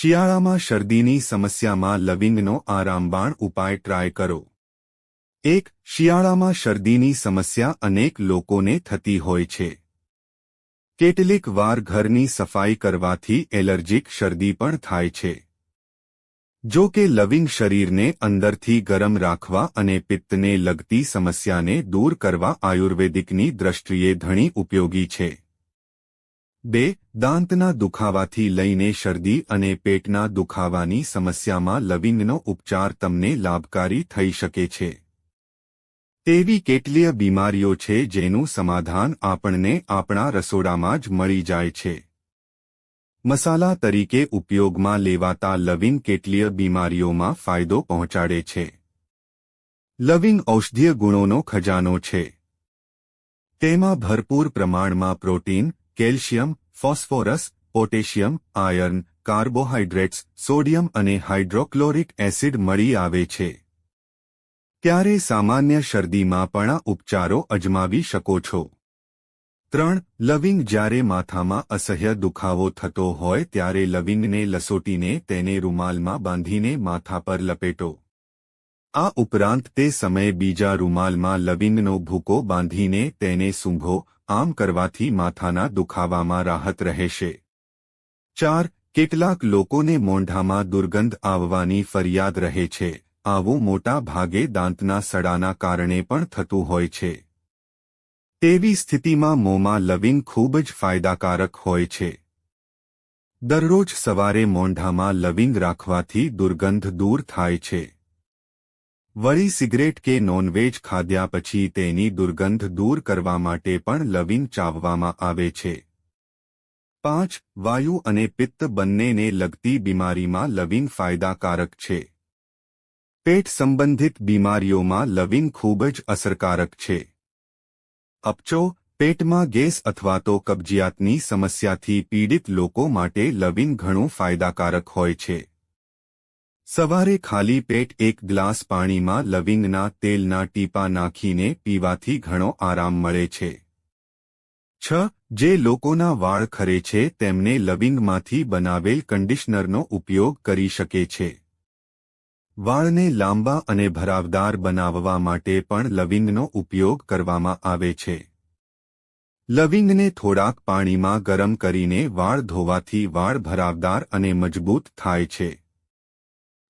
શિયાળામાં શરદીની સમસ્યામાં લવિંગનો આરામબાણ ઉપાય ટ્રાય કરો. એક, શિયાળામાં શરદીની સમસ્યા અનેક લોકોને થતી હોય છે. કેટલીક વાર ઘરની સફાઈ કરવાથી એલર્જીક શરદી પણ થાય છે. જો કે લવિંગ શરીરને અંદરથી ગરમ રાખવા અને પિત્તને લગતી સમસ્યાને દૂર કરવા આયુર્વેદિકની દ્રષ્ટિએ ઘણી ઉપયોગી છે. બે, દાંતના દુખાવાથી લઈને શરદી અને પેટના દુખાવાની સમસ્યામાં લવિંગનો ઉપચાર તમને લાભકારી થઈ શકે છે. તેવી કેટલીય બીમારીઓ છે જેનું સમાધાન આપણને આપણા રસોડામાં જ મળી જાય છે. મસાલા તરીકે ઉપયોગમાં લેવાતા લવિંગ કેટલીય બીમારીઓમાં ફાયદો પહોંચાડે છે. લવિંગ ઔષધીય ગુણોનો ખજાનો છે. તેમાં ભરપૂર પ્રમાણમાં protein calcium, phosphorus, potassium, iron carbohydrates sodium અને હાઇડ્રોક્લોરિક એસિડ મળી આવે છે. ત્યારે સામાન્ય શરદીમાં પણ ઉપચારો અજમાવી શકો છો? ત્રણ, લવિંગ જ્યારે માથામાં અસહ્ય દુખાવો થતો હોય ત્યારે લવિંગને લસોટીને તેને રૂમાલમાં બાંધીને માથા પર લપેટો. આ ઉપરાંત તે સમયે બીજા રૂમાલમાં લવિંગનો ભૂકો બાંધીને તેને સૂંઘો, આમ કરવાથી માથાના દુખાવામાં રાહત રહેશે. ચાર, કેટલાક લોકોને મોંઢામાં દુર્ગંધ આવવાની ફરિયાદ રહે છે. આવું મોટા ભાગે દાંતના સડાના કારણે પણ થતું હોય છે. તેવી સ્થિતિમાં મોંમાં લવિંગ ખૂબ જ ફાયદાકારક હોય છે. દરરોજ સવારે મોંઢામાં લવિંગ રાખવાથી દુર્ગંધ દૂર થાય છે. વળી સિગરેટ કે નોનવેજ ખાધ્યા પછી તેની દુર્ગંધ દૂર કરવા માટે પણ લવિંગ ચાવવામાં આવે છે. પાંચ, વાયુ અને પિત્ત બંનેને લગતી બીમારીમાં લવિંગ ફાયદાકારક છે. પેટ સંબંધિત બીમારીઓમાં લવિંગ ખૂબ જ અસરકારક છે. અપચો, પેટમાં ગેસ અથવા તો કબજિયાતની સમસ્યાથી પીડિત લોકો માટે લવિંગ ઘણું ફાયદાકારક હોય છે. સવારે ખાલી પેટ એક ગ્લાસ પાણીમાં લવિંગના તેલના ટીપા નાખીને પીવાથી ઘણો આરામ મળે છે. છ, જે લોકોના વાળ ખરે છે તેમને લવિંગમાંથી બનાવેલ કંડિશનરનો ઉપયોગ કરી શકે છે. વાળને લાંબા અને ભરાવદાર બનાવવા માટે પણ લવિંગનો ઉપયોગ કરવામાં આવે છે. લવિંગને થોડાક પાણીમાં ગરમ કરીને વાળ ધોવાથી વાળ ભરાવદાર અને મજબૂત થાય છે.